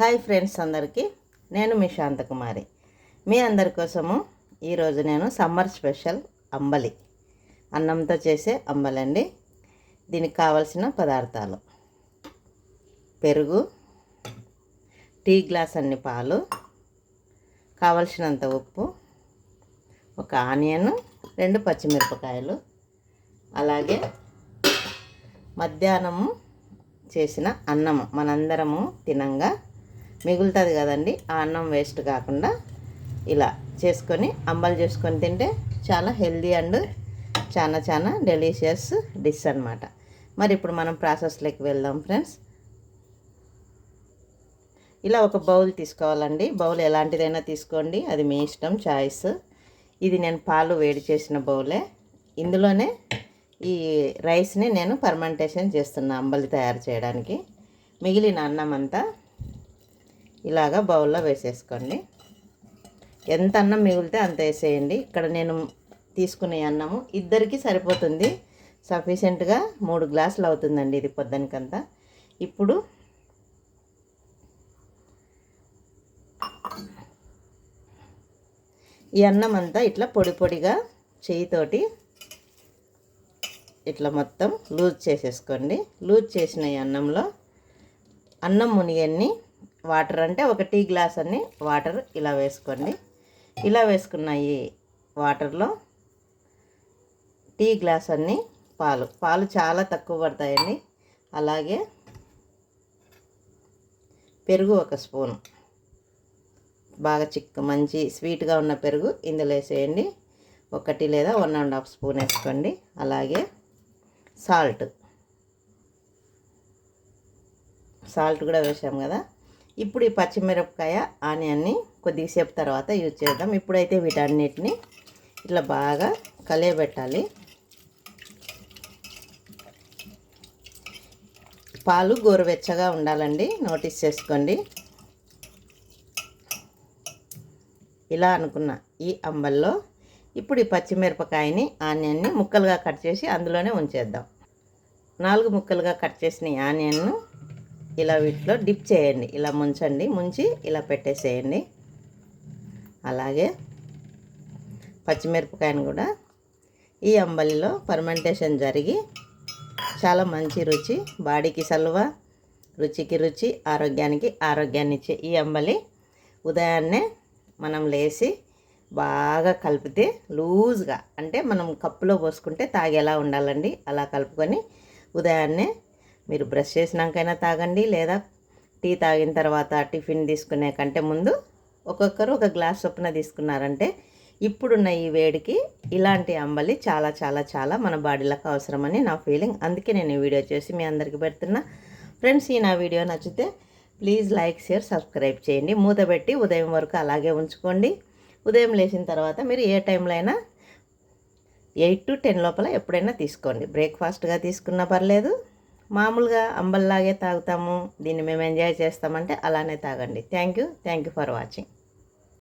Hi friends అందరికీ. నేను మీ శాంతకుమారి. మీ అందరి కోసము ఈరోజు నేను సమ్మర్ స్పెషల్ అంబలి. అన్నంతో చేసే అంబలి అండి దీనికి కావలసిన పదార్థాలు. పెరుగు టీ గ్లాస్ అన్ని పాలు కావలసినంత ఉప్పు ఒక ఆనియన్ రెండు పచ్చిమిరపకాయలు అలాగే మధ్యాహ్నము చేసిన అన్నము. మనందరము తినంగా మిగులుతుంది కదండి. ఆ అన్నం వేస్ట్ కాకుండా ఇలా చేసుకొని అంబలు చేసుకొని తింటే చాలా హెల్దీ అండ్ చాలా చాలా డెలిషియస్ డిష్ అనమాట మరి ఇప్పుడు మనం ప్రాసెస్లోకి వెళ్దాం ఫ్రెండ్స్ ఇలా ఒక బౌల్ తీసుకోవాలండి. బౌల్ ఎలాంటిదైనా తీసుకోండి. అది మీ ఇష్టం చాయిస్ ఇది నేను పాలు వేడి చేసిన బౌలే ఇందులోనే ఈ రైస్ని నేను పర్మెంటేషన్ చేస్తున్నా అంబలి తయారు చేయడానికి. మిగిలిన అన్నం అంతా ఇలాగా బౌల్లో వేసేసుకోండి. ఎంత అన్నం మిగిలితే అంత వేసేయండి. ఇక్కడ నేను తీసుకునే అన్నము ఇద్దరికి సరిపోతుంది. సఫిషియెంట్గా మూడు గ్లాసులు అవుతుందండి ఇది పొద్దునకంతా. ఇప్పుడు ఈ అన్నం అంతా ఇట్లా పొడి పొడిగా చేయితోటి ఇట్లా మొత్తం లూజ్ చేసేసుకోండి. లూజ్ చేసిన ఈ అన్నంలో అన్నం మునిగన్ని వాటర్ అంటే ఒక టీ గ్లాస్ అన్ని వాటర్ ఇలా వేసుకోండి. ఇలా వేసుకున్న ఈ వాటర్లో టీ గ్లాస్ అన్ని పాలు. పాలు చాలా తక్కువ పడతాయండి. అలాగే పెరుగు ఒక స్పూను. బాగా చిక్క మంచి స్వీట్గా ఉన్న పెరుగు ఇందులో వేసేయండి. ఒకటి లేదా వన్ అండ్ హాఫ్ స్పూన్ వేసుకోండి. అలాగే సాల్ట్. సాల్ట్ కూడా వేసాం కదా. ఇప్పుడు ఈ పచ్చిమిరపకాయ ఆనియన్ని కొద్దిసేపు తర్వాత యూజ్ చేద్దాం. ఇప్పుడైతే వీటన్నిటిని ఇట్లా బాగా కలియబెట్టాలి. పాలు గోరువెచ్చగా ఉండాలండి. నోటీస్ చేసుకోండి. ఇలా అనుకున్న ఈ అంబల్లో ఇప్పుడు ఈ పచ్చిమిరపకాయని ఆనియన్ని ముక్కలుగా కట్ చేసి అందులోనే ఉంచేద్దాం. నాలుగు ముక్కలుగా కట్ చేసిన ఈ ఆనియన్ను ఇలా వీటిలో డిప్ చేయండి. ఇలా ముంచండి. ముంచి ఇలా పెట్టేసేయండి. అలాగే పచ్చిమిరపకాయను కూడా ఈ అంబలిలో ఫర్మెంటేషన్ జరిగి చాలా మంచి రుచి బాడీకి సలువ రుచికి రుచి ఆరోగ్యానికి ఆరోగ్యాన్ని ఇచ్చే ఈ అంబలి ఉదయాన్నే మనం లేచి బాగా కలిపితే లూజ్గా అంటే మనం కప్పులో పోసుకుంటే తాగేలా ఉండాలండి. అలా కలుపుకొని ఉదయాన్నే మీరు బ్రష్ చేసినాకైనా తాగండి లేదా టీ తాగిన తర్వాత టిఫిన్ తీసుకునే కంటే ముందు ఒక్కొక్కరు ఒక గ్లాస్ చొప్పున తీసుకున్నారంటే ఇప్పుడున్న ఈ వేడికి ఇలాంటి అంబలి చాలా చాలా చాలా మన బాడీలకు అవసరమని నా ఫీలింగ్. అందుకే నేను ఈ వీడియో చేసి మీ అందరికీ పెడుతున్నా. ఫ్రెండ్స్ ఈ నా వీడియో నచ్చితే ప్లీజ్ లైక్ షేర్ సబ్స్క్రైబ్ చేయండి. మూత పెట్టి ఉదయం వరకు అలాగే ఉంచుకోండి. ఉదయం లేచిన తర్వాత మీరు ఏ టైంలో అయినా ఎయిట్ టు టెన్ లోపల ఎప్పుడైనా తీసుకోండి. బ్రేక్ఫాస్ట్గా తీసుకున్నా పర్లేదు. మామూలుగా అంబల్లాగే తాగుతాము దీన్ని మేము ఎంజాయ్ చేస్తామంటే అలానే తాగండి. Thank you thank you for watching